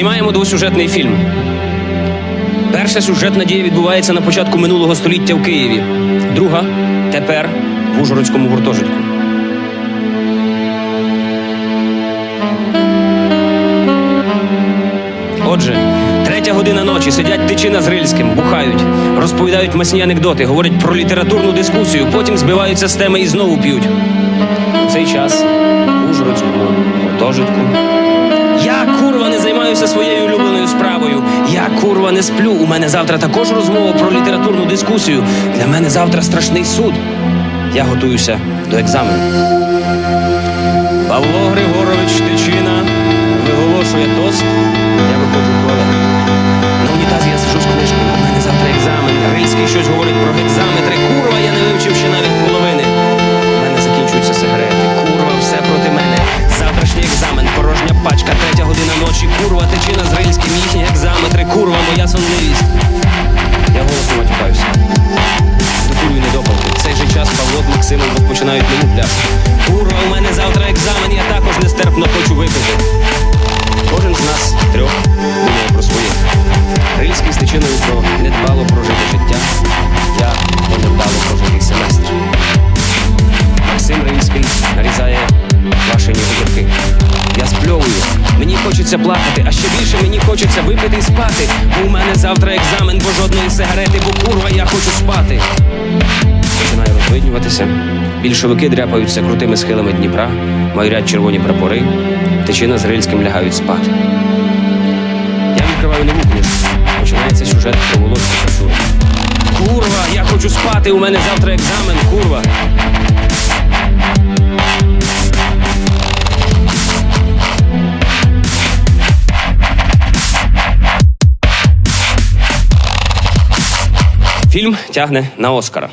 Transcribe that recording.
Знімаємо двосюжетний фільм. Перша сюжетна дія відбувається на початку минулого століття в Києві. Друга тепер в Ужгородському гуртожитку. Отже, третя година ночі сидять тичина з Рильським, бухають, розповідають масні анекдоти, говорять про літературну дискусію, потім збиваються з теми і знову п'ють. У цей час в Ужгородському гуртожитку. Своєю улюбленою справою. Я курва не сплю. У мене завтра також розмова про літературну дискусію. Для мене завтра страшний суд. Я готуюся до екзамену. Павло Григорович Тичина виголошує тост. Я виходжу в туалет. На унітазі я сижу з книжкою. У мене завтра екзамен. Рильський щось говорить про гекзаметри. Хочеться плакати, а ще більше мені хочеться випити і спати. У мене завтра екзамен, бо жодної сигарети, бо курва, я хочу спати. Починає розвиднюватися. Більшовики дряпаються крутими схилами Дніпра, майорять червоні прапори, тичина з Рильським лягають спати. Я відкриваю нову книжку. Починається сюжет про волосся Курва, я хочу спати, у мене завтра екзамен, курва. Фільм тягне на Оскара.